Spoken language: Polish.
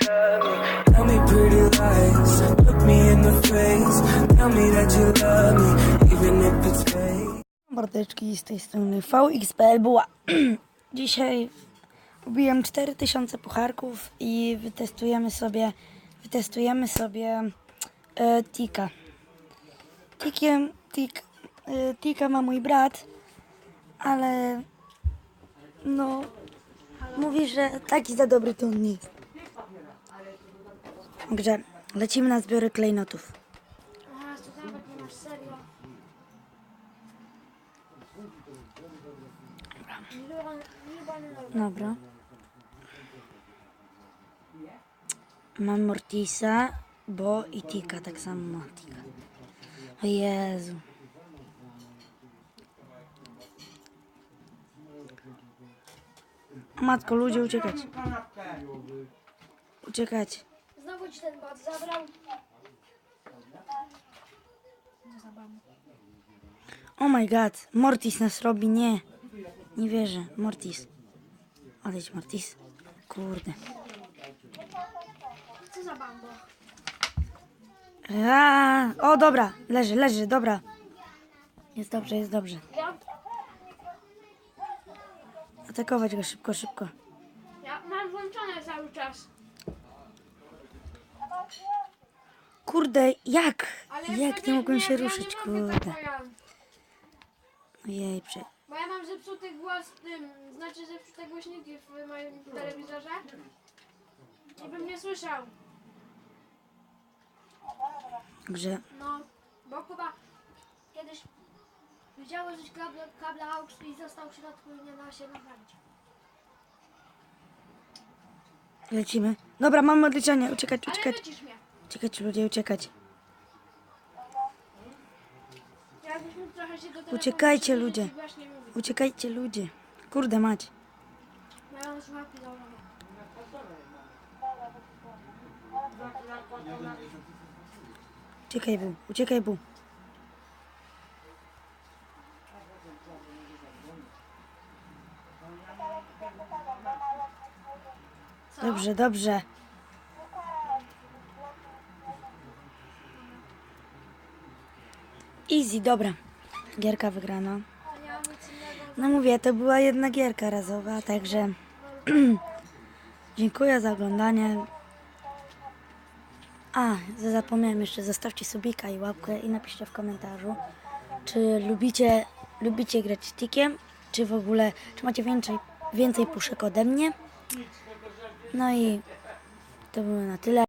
Tell me pretty lies, look me in the face. Tell me that you love me, even if it's fake. Mordeczki z tej strony VXPL była. Dzisiaj ubiłem 4000 pucharków i wytestujemy sobie wytestujemy sobie e, Tika. Tikiem, tik, e, Tika ma mój brat, ale no mówi, że taki za dobry to on nie jest. Także lecimy na zbiory klejnotów. Aha, Dobra. Mam Mortisa, Bo i Tika, tak samo ma Tika. O Jezu. Matko, ludzie, uciekać. Uciekać. Ci ten bot zabrał. Oh my god, Mortis nas robi, nie. Nie wierzę, Mortis. Odejdź, Mortis. Kurde. Co za bambo? A, o, dobra, leży, leży, dobra. Jest dobrze, jest dobrze. Ja, Atakować go szybko, szybko. ja mam włączone cały czas. Kurde, jak? Ale Jak wtedy nie mogłem się ruszyć, tak, kurde. Ojej, prze... bo ja mam zepsuty głos tym, znaczy zepsute głośniki w moim telewizorze. I bym nie słyszał. Także, No, bo Kuba kiedyś widział użyć kabla, kabla AUX i został w środku i nie da się naprawić. lecimy. Dobra, mamy odliczenie, uciekać, Ale uciekać. wycisz mnie. Uciekać, ludzie, uciekać. Uciekajcie, ludzie. Uciekajcie, ludzie. Kurde, mać. Uciekaj, bu, uciekaj, bu. Dobrze, dobrze. Easy, dobra. Gierka wygrana. No mówię, to była jedna gierka razowa, także dziękuję za oglądanie. A, za- zapomniałem jeszcze, zostawcie subika i łapkę i napiszcie w komentarzu, czy lubicie, lubicie grać tikiem, czy w ogóle, czy macie więcej, więcej puszek ode mnie. No i to było na tyle.